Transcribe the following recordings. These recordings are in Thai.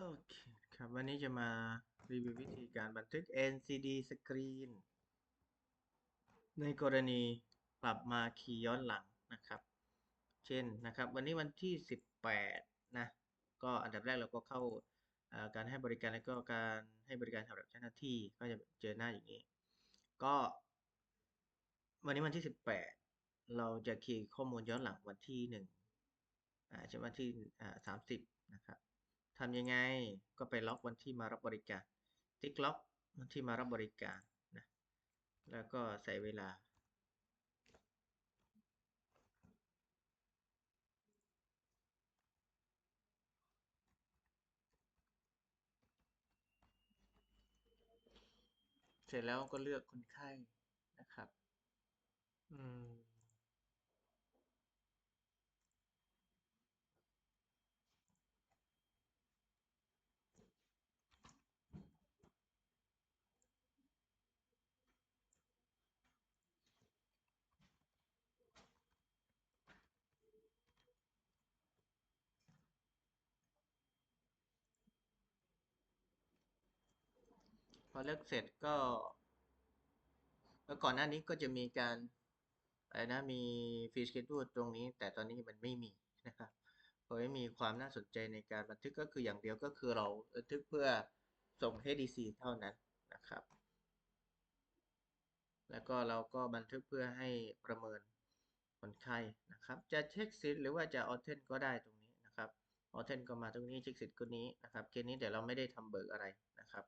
โอเคครับวันนี้จะมารีวิววิธีการบันทึก NCD Screen ในกรณีปรับมาคีย์ย้อนหลังนะครับ เช่นนะครับ วันนี้วันที่ 18 นะ ก็อันดับแรกเราก็เข้าการให้บริการแล้วก็การให้บริการสำหรับเจ้าหน้าที่ก็จะเจอหน้าอย่างนี้ ก็ วันนี้วันที่ 18 เราจะคีย์ข้อมูลย้อนหลังวันที่หนึ่งอ่าใช่วันที่อ่าสามสิบนะครับ ทำยังไงก็ไปล็อกวันที่มารับบริการ ติ๊กล็อกวันที่มารับบริการนะแล้วก็ใส่เวลา เสร็จแล้วก็เลือกคนไข้นะครับ อเลือกเสร็จก็แล้วก่อนหน้านี้ก็จะมีการอะไรนะมีฟีสเกจ e ตรงนี้ แต่ตอนนี้มันไม่มีนะครับเพราะไม่มีความน่าสนใจในการบันทึกก็คืออย่างเดียวก็คือเราบันทึกเพื่อส่ง HDC เท่านั้นนะครับ แล้วก็เราก็บันทึกเพื่อให้ประเมินคนไข้นะครับ จะเช็คสิทธิ์หรือว่าจะออเทนก็ได้ตรงนี้นะครับออเทนก็มาตรงนี้เช็คสิทธิ์ก็นี้นะครับเคสนี้เดี๋ยวเราไม่ได้ทำเบิกอะไรนะครับ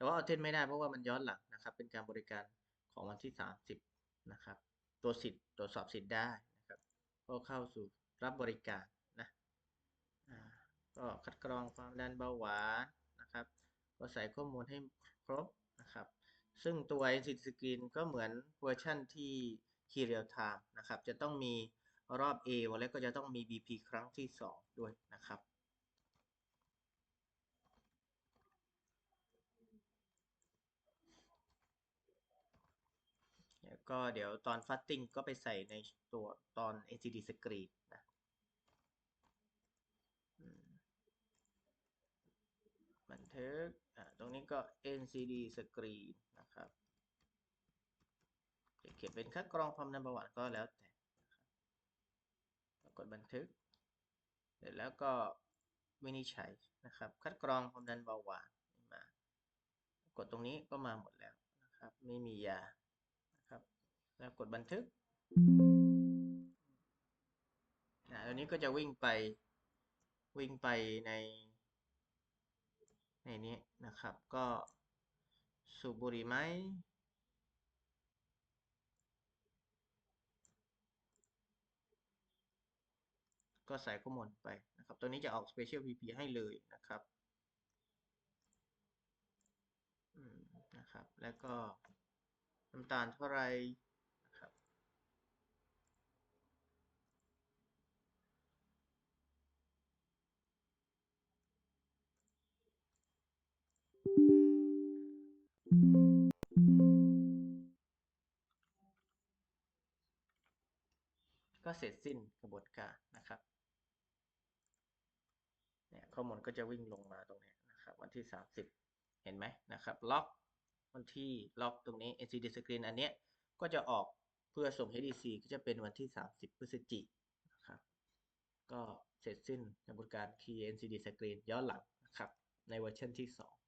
แต่ว่าออเทนไม่ได้เพราะว่ามันย้อนหลังนะครับ เป็นการบริการของวันที่ 30 นะครับ ตัวสิทธิ์ตรวจสอบสิทธิ์ได้นะครับก็เข้าสู่รับบริการนะก็คัดกรองความดันเบาหวานนะครับ ก็ใส่ข้อมูลให้ครบนะครับ ซึ่งตัว NCT Screen ก็เหมือนเวอร์ชั่นที่ Key Real Time นะครับ จะต้องมีรอบ A แล้วก็จะต้องมี BP ครั้งที่ 2 ด้วยนะครับ แล้ว ก็เดี๋ยวตอน fasting ก็ไปใส่ในตัวตอน NCD Screen นะบันทึกอ่าตรงนี้ก็ NCD Screen นะครับจะเขียนเป็นคัดกรองความดันเบาหวานก็แล้วแต่กดบันทึก เสร็จแล้วก็วินิจฉัยนะครับ คัดกรองความดันเบาหวานมากดตรงนี้ก็มาหมดแล้วนะครับ ไม่มียา แล้วกดบันทึกอ่าตอนนี้ก็จะวิ่งไปวิ่งไปในในนี้นะครับ ก็สูบบุหรี่ไหมก็ใส่ข้อมูลไปนะครับ ตัวนี้จะออก Special PP ให้เลยนะครับนะครับ แล้วก็น้ำตาลเท่าไหร ก็เสร็จสิ้นกระบวนการนะครับเนี่ยข้อมูลก็จะวิ่งลงมาตรงนี้นะครับวันที่ 30 เห็นไหมนะครับล็อกวันที่ล็อกตรงนี้ NCD screen อันเนี้ยก็จะออกเพื่อส่ง HDC ก็จะเป็นวันที่ 30 พฤศจิกนะครับก็เสร็จสิ้นกระบวนการ Key NCD screen ย้อนหลังนะครับในเวอร์ชันที่ 2